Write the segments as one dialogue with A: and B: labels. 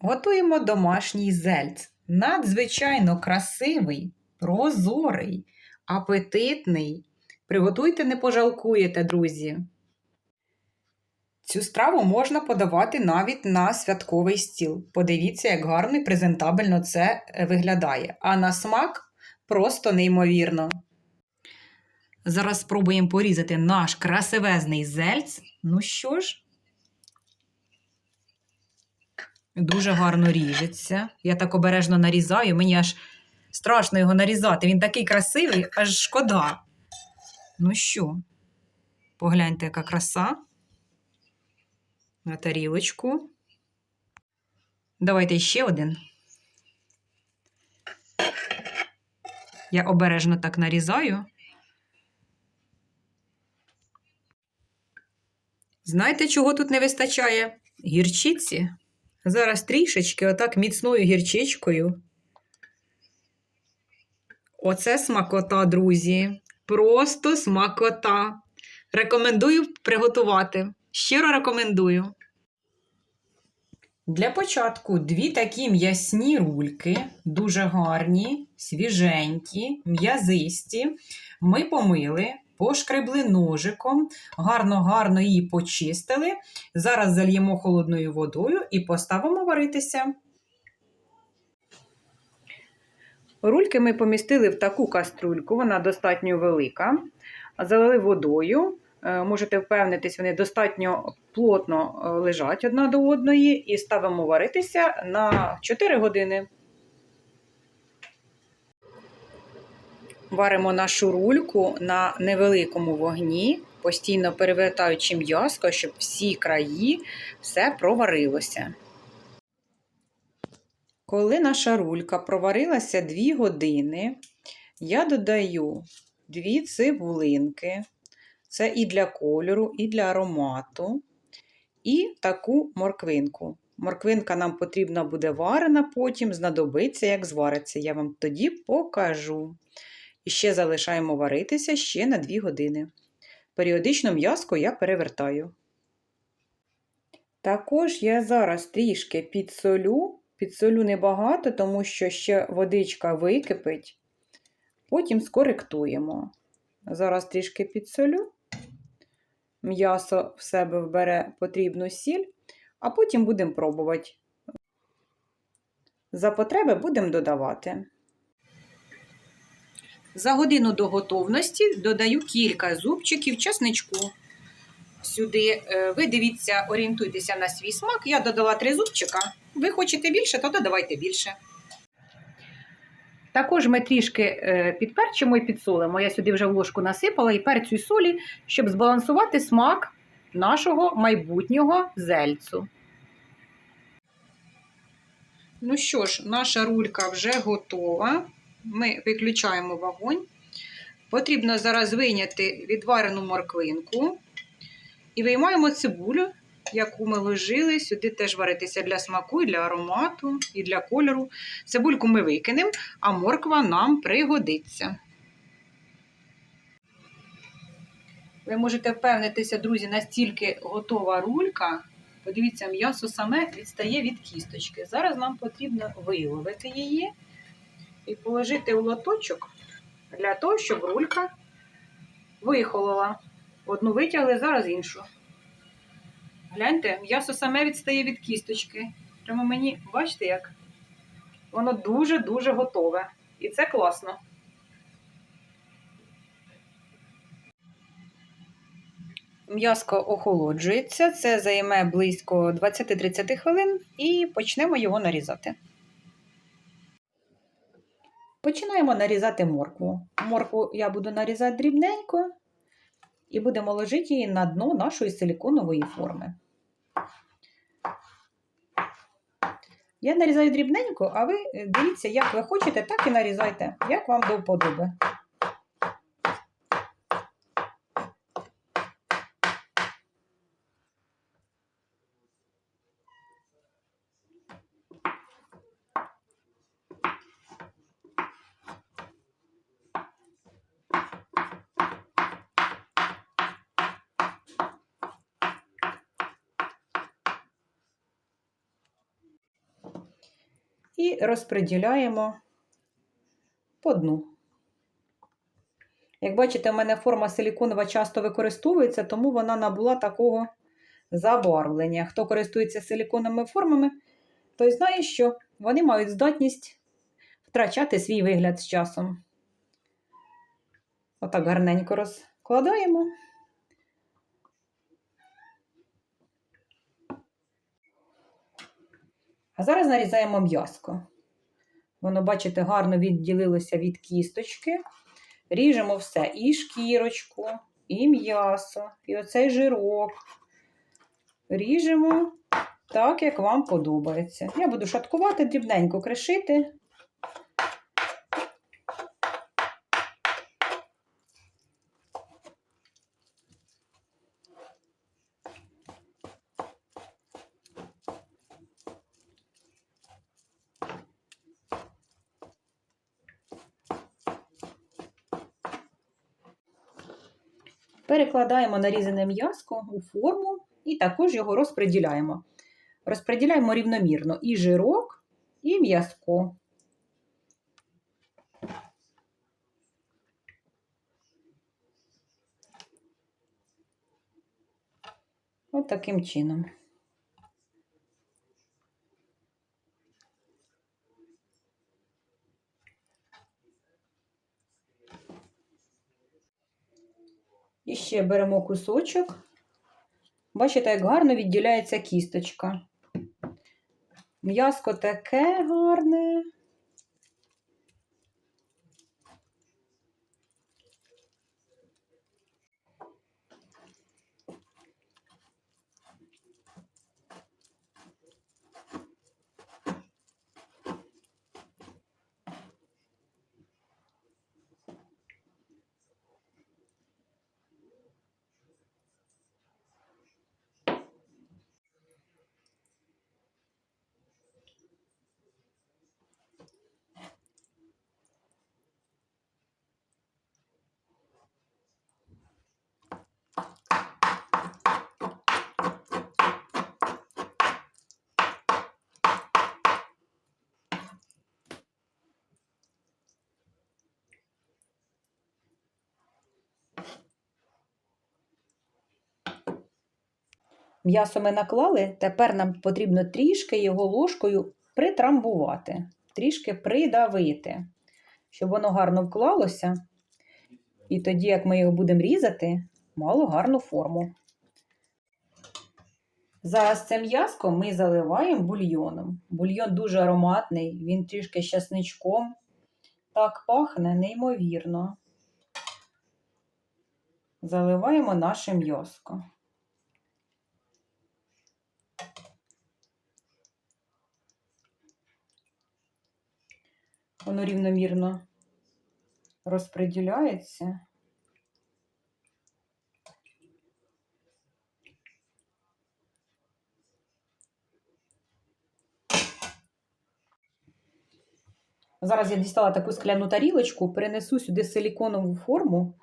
A: Готуємо домашній зельц. Надзвичайно красивий, прозорий, апетитний. Приготуйте, не пожалкуєте, друзі. Цю страву можна подавати навіть на святковий стіл. Подивіться, як гарно і презентабельно це е, виглядає. А на смак просто неймовірно. Зараз спробуємо порізати наш красивезний зельц. Ну що ж, дуже гарно ріжеться. Я так обережно нарізаю, мені аж страшно його нарізати. Він такий красивий, аж шкода. Ну що, погляньте, яка краса. На тарілочку. Давайте ще один. Я обережно так нарізаю. Знаєте, чого тут не вистачає? Гірчиці. Зараз трішечки, отак міцною гірчичкою. Оце смакота, друзі. Просто смакота. Рекомендую приготувати. Щиро рекомендую. Для початку дві такі м'ясні рульки, дуже гарні, свіженькі, м'язисті. Ми помили, пошкребли ножиком, гарно-гарно її почистили. Зараз зальємо холодною водою і поставимо варитися. Рульки ми помістили в таку каструльку, вона достатньо велика. Залили водою. Е, Можете впевнитись, вони достатньо плотно е, лежать одна до одної, і ставимо варитися на 4 години. Варимо нашу рульку на невеликому вогні, постійно перевертаючи м'язко, щоб всі краї все проварилося. Коли наша рулька проварилася 2 години, я додаю 2 цибулинки. Це і для кольору, і для аромату, і таку морквинку. Морквинка нам потрібна буде варена, потім знадобиться, як звариться. Я вам тоді покажу. І ще залишаємо варитися ще на 2 години. Періодично м'язко я перевертаю. Також я зараз трішки підсолю. Підсолю небагато, тому що ще водичка википить. Потім скоректуємо. Зараз трішки підсолю. М'ясо в себе вбере потрібну сіль, а потім будемо пробувати. За потреби будемо додавати. За годину до готовності додаю кілька зубчиків чесничку. Сюди е, ви дивіться, орієнтуйтеся на свій смак. Я додала три зубчика. Ви хочете більше, то додавайте більше. Також ми трішки е, підперчимо і підсолимо. Я сюди вже в ложку насипала і перцю і солі, щоб збалансувати смак нашого майбутнього зельцу. Ну що ж, наша рулька вже готова. Ми виключаємо вогонь. Потрібно зараз вийняти відварену морквинку і виймаємо цибулю, яку ми ложили. Сюди теж варитися для смаку, і для аромату, і для кольору. Цибульку ми викинемо, а морква нам пригодиться. Ви можете впевнитися, друзі, настільки готова рулька. Подивіться, м'ясо саме відстає від кісточки. Зараз нам потрібно виловити її і положити у лоточок для того, щоб рулька вихолола. Одну витягли, зараз іншу. Гляньте, м'ясо саме відстає від кісточки. Прямо мені, бачите, як? Воно дуже-дуже готове. І це класно. М'яско охолоджується, це займе близько 20-30 хвилин і почнемо його нарізати. Починаємо нарізати моркву. Моркву я буду нарізати дрібненько і будемо ложити її на дно нашої силіконової форми. Я нарізаю дрібненько, а ви дивіться, як ви хочете, так і нарізайте, як вам до вподоби. І розподіляємо по дну. Як бачите, в мене форма силіконова часто використовується, тому вона набула такого забарвлення. Хто користується силіконовими формами, той знає, що вони мають здатність втрачати свій вигляд з часом. Отак гарненько розкладаємо. А зараз нарізаємо м'язко. Воно, бачите, гарно відділилося від кісточки. Ріжемо все, і шкірочку, і м'ясо, і оцей жирок. Ріжемо так, як вам подобається. Я буду шаткувати, дрібненько кришити. Перекладаємо нарізане м'язко у форму і також його розподіляємо. Розподіляємо рівномірно і жирок, і м'язко. Таким чином. І ще беремо кусочок. Бачите, як гарно відділяється кісточка. М'яско таке гарне. М'ясо ми наклали, тепер нам потрібно трішки його ложкою притрамбувати, трішки придавити, щоб воно гарно вклалося. І тоді, як ми його будемо різати, мало гарну форму. Зараз це м'яско ми заливаємо бульйоном. Бульйон дуже ароматний, він трішки з часничком. Так пахне неймовірно. Заливаємо наше м'яско. Воно рівномірно розподіляється. Зараз я дістала таку скляну тарілочку, перенесу сюди силіконову форму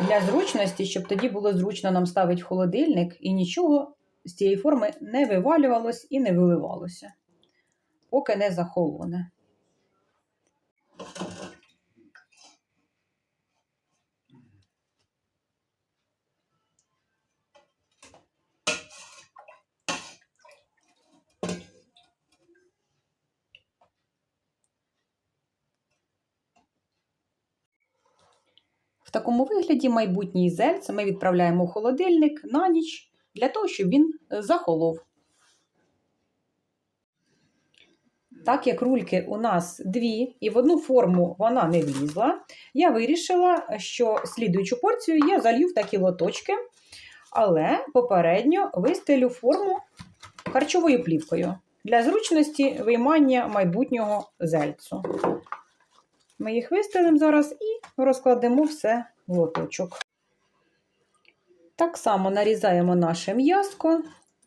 A: для зручності, щоб тоді було зручно нам ставити холодильник і нічого з цієї форми не вивалювалось і не виливалося, поки не захолоне. В такому вигляді майбутній зельц ми відправляємо в холодильник на ніч для того, щоб він е, захолов. Так як рульки у нас дві, і в одну форму вона не влізла, я вирішила, що слідуючу порцію я залью в такі лоточки, але попередньо вистелю форму харчовою плівкою для зручності виймання майбутнього зельцу. Ми їх вистелимо зараз і розкладемо все в лоточок. Так само нарізаємо наше м'язко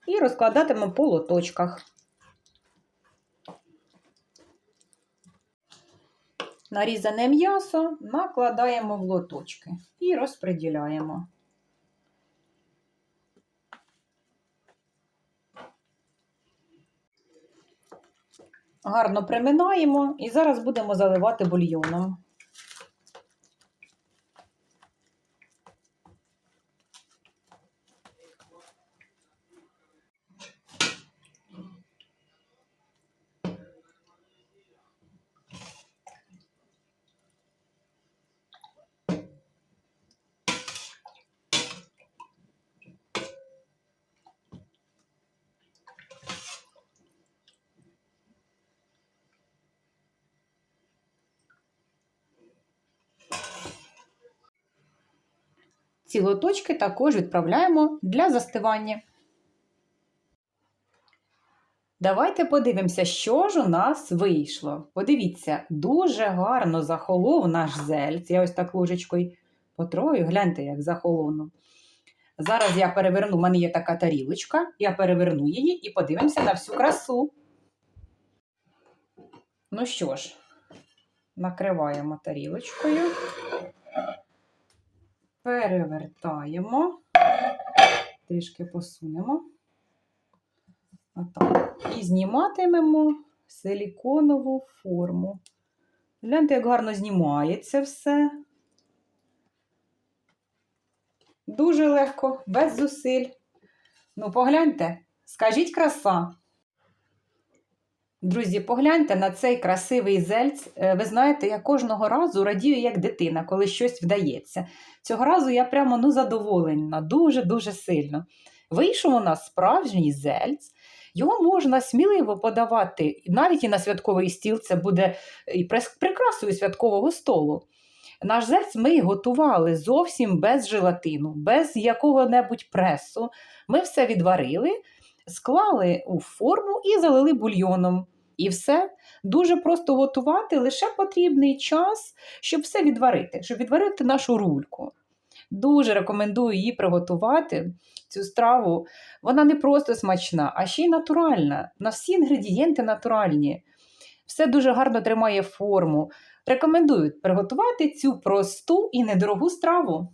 A: і розкладатимемо по лоточках. Нарізане м'ясо накладаємо в лоточки і розподіляємо. Гарно приминаємо і зараз будемо заливати бульйоном. Ці лоточки також відправляємо для застивання. Давайте подивимося, що ж у нас вийшло. Подивіться, дуже гарно захолов наш зельць. Я ось так ложечкою потрою. Гляньте, як захолону. Зараз я переверну, в мене є така тарілочка, я переверну її і подивимося на всю красу. Ну що ж, накриваємо тарілочкою перевертаємо, трішки посунемо. Отак. І зніматимемо силіконову форму. Гляньте, як гарно знімається все. Дуже легко, без зусиль. Ну, погляньте, скажіть краса. Друзі, погляньте на цей красивий зельць. Е, Ви знаєте, я кожного разу радію як дитина, коли щось вдається. Цього разу я прямо ну, задоволена, дуже-дуже сильно. Вийшов у нас справжній зельць. Його можна сміливо подавати навіть і на святковий стіл, це буде і прикрасою святкового столу. Наш зельць ми готували зовсім без желатину, без якого-небудь пресу. Ми все відварили, склали у форму і залили бульйоном. І все дуже просто готувати, лише потрібний час, щоб все відварити, щоб відварити нашу рульку. Дуже рекомендую її приготувати, цю страву. Вона не просто смачна, а ще й натуральна. На всі інгредієнти натуральні. Все дуже гарно тримає форму. Рекомендую приготувати цю просту і недорогу страву.